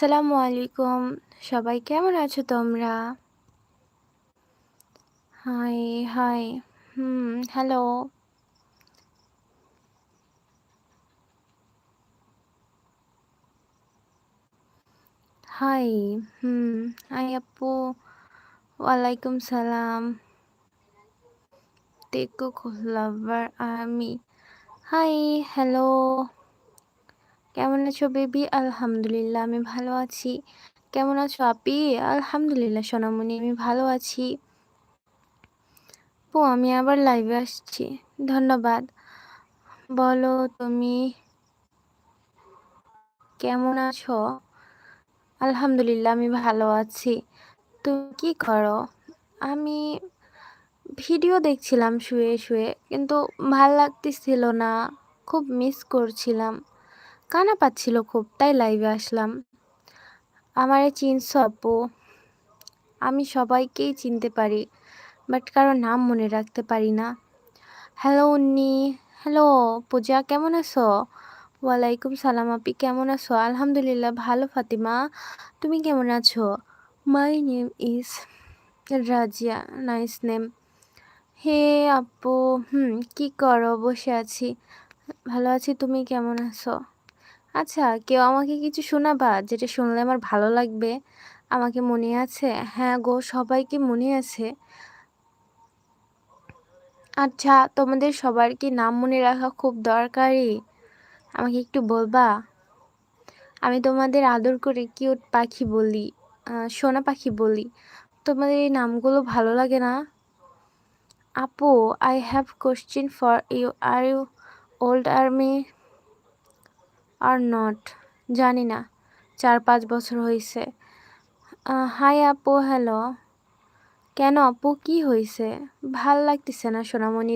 আসসালামু আলাইকুম। সবাই কেমন আছো তোমরা? Hi hi, hmm, hello. Hi, hmm, hi আপু, ওয়ালাইকুম সালাম। টেকো লাভার আমি। Hi, hello. কেমন আছো বেবি? আলহামদুলিল্লাহ, আমি ভালো আছি। কেমন আছো আপি? আলহামদুলিল্লাহ, সোনামণি, আমি ভালো আছি। ও আমি আবার লাইভে আসছি। ধন্যবাদ। বলো তুমি, কেমন আছো? আলহামদুলিল্লাহ, আমি ভালো আছি। তুমি কি করো? আমি ভিডিও দেখছিলাম শুয়ে শুয়ে, কিন্তু ভালো লাগতেছিল না। খুব মিস করছিলাম। কানা পাচ্ছিল খুব, তাই লাইভে আসলাম। আমারে চিনছ আপু আমি সবাইকেই চিনতে পারি বাট কারও নাম মনে রাখতে পারি না। হ্যালো উন্নি। হ্যালো পূজা, কেমন আছো? ওয়ালাইকুম সালাম আপি, কেমন আছো? আলহামদুলিল্লাহ, ভালো, ফাতিমা। তুমি কেমন আছো? My name is Razia nice name hey আপু, হুম, কী করো? বসে আছি। ভালো আছি, তুমি কেমন আছো? আচ্ছা কেউ আমাকে কিছু শোনাবা যেটা শুনলে আমার ভালো লাগবে? আমাকে মনে আছে। হ্যাঁ গো, সবাইকে মনে আছে। আচ্ছা তোমাদের সবার কি নাম মনে রাখা খুব দরকারি। আমাকে একটু বলবা? আমি তোমাদের আদর করে কিউট পাখি বলি সোনা পাখি বলি। তোমাদের এই নামগুলো ভালো লাগে না? আপু I have question for you are you old army or not. জানি না, চার পাঁচ বছর হয়েছে হাই আপু, হ্যালো। কেন আপু, কি হয়েছে ভালো লাগতেছে না সোনামণি